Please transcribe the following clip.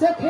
take